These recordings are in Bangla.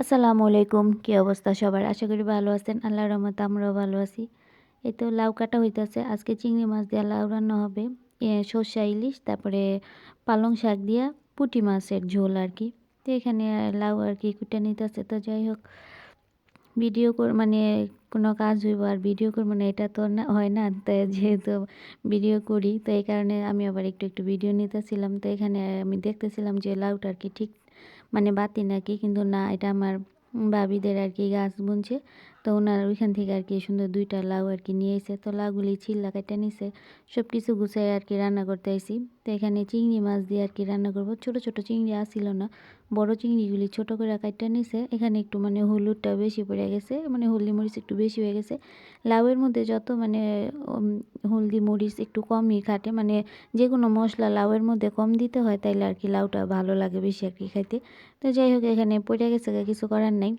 আসসালামু আলাইকুম। কী অবস্থা সবার? আশা করি ভালো আছেন। আল্লাহ রহমতে আমরাও ভালো আছি। এই তো লাউ কাটা হইতেছে। আজকে চিংড়ি মাছ দিয়ে লাউ রান্না হবে। সর্ষে ইলিশ, তারপরে পালং শাক দিয়া পুটি মাছের ঝোল আর কি তো এখানে লাউ আর কি কুটে নিতেছে। তো যাই হোক ভিডিও মানে কোনো কাজ হইব আর ভিডিও করব না, এটা তো না, হয় না। তো যেহেতু ভিডিও করি, তো এই কারণে আমি আবার একটু একটু ভিডিও নিতেছিলাম। তো এখানে আমি দেখতেছিলাম যে লাউটা আর কি ঠিক মানে বাতি নাকি, কিন্তু না, এটা আমার ভাবিদের আর কি গাছ বুনছে। তো ওনার ওইখান থেকে আর কি সুন্দর দুইটা লাউ আর কি নিয়ে এসে তো লাউগুলি ছিল্লা কেটে নিছে সব কিছু গুছাই আর কি রান্না করতে আইসি তো এখানে চিংড়ি মাছ দিয়ে আর কি রান্না করব। ছোট ছোট চিংড়ি আসছিল না, বড় চিংড়িগুলি ছোট করে কাটটা নিছে। এখানে একটু মানে হলুদটা বেশি পড়ে গেছে মানে হলদি মরিচ একটু বেশি হয়ে গেছে। লাউয়ের মধ্যে যত মানে হলদি মরিচ একটু কমই খাটে মানে যে কোনো মশলা লাউয়ের মধ্যে কম দিতে হয়, তাইলে আর কি লাউটা ভালো লাগে বেশি আর কি খাইতে। তো যাই হোক, এখানে পড়ে গেছে, কিছু করার নাই।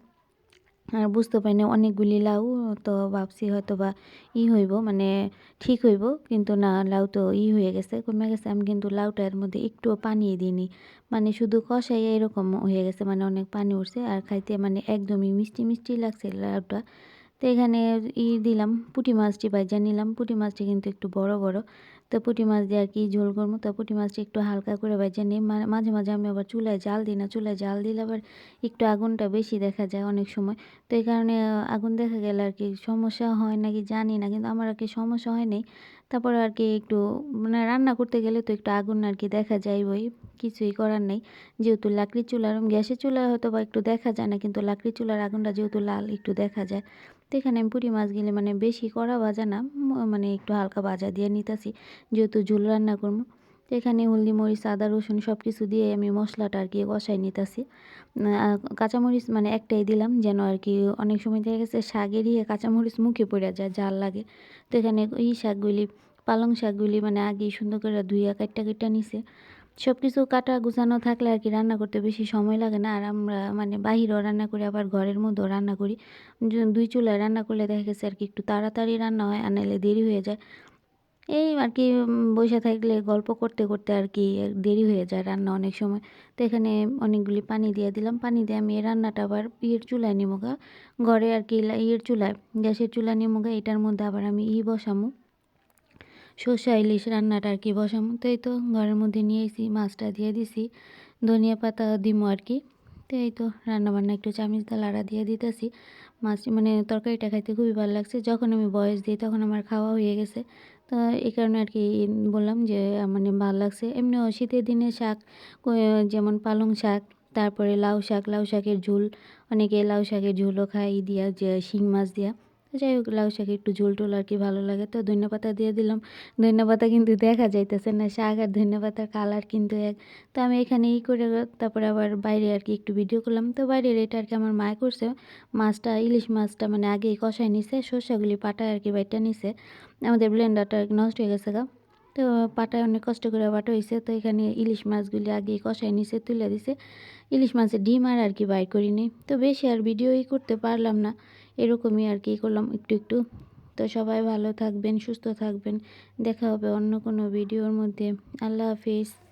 আর বুঝতে পারি না অনেকগুলি লাউ তো ভাবছি হয়তো বা ই হইব মানে ঠিক হইব, কিন্তু না, লাউ তো ই হয়ে গেছে, কমে গেছে। আমি কিন্তু লাউটার মধ্যে একটুও পানি দিইনি মানে শুধু কষাই এরকম হয়ে গেছে মানে অনেক পানি উঠছে আর খাইতে মানে একদমই মিষ্টি মিষ্টি লাগছে লাউটা। তো এখানে ই দিলাম, পুঁটি মাছটি ভাজা নিলাম, পুঁটি মাছটি কিন্তু একটু বড় বড় তো পুঁটি মাছ দিয়ে আর কি ঝোল করব। তো পুঁটি মাছটি একটু হালকা করে ভাজা নিই। মাঝে মাঝে আমি আবার চুলায় জাল দিই না, চুলায় জাল দিলে আবার একটু আগুনটা বেশি দেখা যায় অনেক সময়। তো এই কারণে আগুন দেখা গেলে আর কি সমস্যা হয় নাকি জানি না, কিন্তু আমার আর কি সমস্যা হয় নাই। তারপরে আর কি একটু মানে রান্না করতে গেলে তো একটু আগুন আর কি দেখা যায় ওই কিছুই করার নেই। যেহেতু লাকড়ির চুলার গ্যাসের চুলা হয়তো বা একটু দেখা যায় না, কিন্তু লাকড়ির চুলার আগুনটা যেহেতু লাল, একটু দেখা যায়। তো এখানে আমি পুঁটি মাছগুলি মানে বেশি কড়া ভাজা না মানে একটু হালকা ভাজা দিয়ে নিতেছি, যেহেতু ঝোল রান্না করব। তো এখানে হলদি মরিচ, আদা, রসুন সব কিছু দিয়ে আমি মশলাটা আর কি কষাই নিতেছি। কাঁচামরিচ মানে একটাই দিলাম যেন আর কি অনেক সময় দেখা গেছে শাকেরই কাঁচামরিচ মুখে পড়ে যায় জাল লাগে। তো এখানে এই শাকগুলি, পালং শাকগুলি মানে আগে সুন্দর করে ধুইয়া কাটটা কেটটা নিছে। সব কিছু কাটা গুছানো থাকলে আর কি রান্না করতে বেশি সময় লাগে না। আর আমরা মানে বাহিরেও রান্না করি, আবার ঘরের মধ্যেও রান্না করি। দুই চুলায় রান্না করলে দেখা গেছে আর কি একটু তাড়াতাড়ি রান্না হয় আর দেরি হয়ে যায়। এই আর কি বসে থাকলে গল্প করতে করতে আর কি দেরি হয়ে যায় রান্না অনেক সময়। তো এখানে অনেকগুলি পানি দিয়ে দিলাম। পানি দিয়ে আমি এই রান্নাটা আবার ইয়ের চুলায় নিমুগা ঘরে আর কি ইয়ের চুলায়, গ্যাসের চুলা নিমুগা এটার মধ্যে আবার আমি ই বসামু। সর্ষা ইলিশ রান্নাটা আর কি বসামু তো এই তো ঘরের মধ্যে নিয়ে এসি মাছটা দিয়ে দিছি, ধনিয়া পাতা দিমো আর কি। তো এই তো রান্নাবান্না একটু চামিচ লাড়া দিয়ে দিতেছি। মাছ মানে তরকারিটা খাইতে খুবই ভালো লাগছে। যখন আমি বয়স দিই তখন আমার খাওয়া হয়ে গেছে। তো এই কারণে আর কি বললাম যে মানে ভালো লাগছে। এমনিও শীতের দিনে শাক যেমন পালং শাক, তারপরে লাউ শাক, লাউ শাকের ঝোল, অনেকে লাউ শাকের ঝোলও খায় দিয়া যে শিং মাছ দিয়া। যাই হোক, লাউ শাকে একটু ঝোল টোল আর কি ভালো লাগে। তো ধনিয়া পাতা দিয়ে দিলাম। ধনিয়া পাতা কিন্তু দেখা যাইতেছে না, শাক আর ধনিয়া পাতার কালার কিন্তু এক। তো আমি এখানে ই করে তারপরে আবার বাইরে আর কি একটু ভিডিও করলাম। তো বাইরের এটা আর কি আমার মায় করছে। মাছটা, ইলিশ মাছটা মানে আগেই কষায় নিছে, সর্ষাগুলি পাটায় আর কি বাইটা নিছে। আমাদের ব্লেন্ডারটা আর কি নষ্ট হয়ে গেছে গা। তো পাটায় অনেক কষ্ট করে বাটা হয়েছে তো এখানে ইলিশ মাছগুলি আগে কষায় নিচে তুলে দিছে। ইলিশ মাছের ডিম আর আর কি বাইর করিনি। তো বেশি আর ভিডিওই করতে পারলাম না। এরকমই আর কি করলাম একটু একটু। তো সবাই ভালো থাকবেন, সুস্থ থাকবেন। দেখা হবে অন্য কোনো ভিডিওর মধ্যে। আল্লাহ হাফিজ।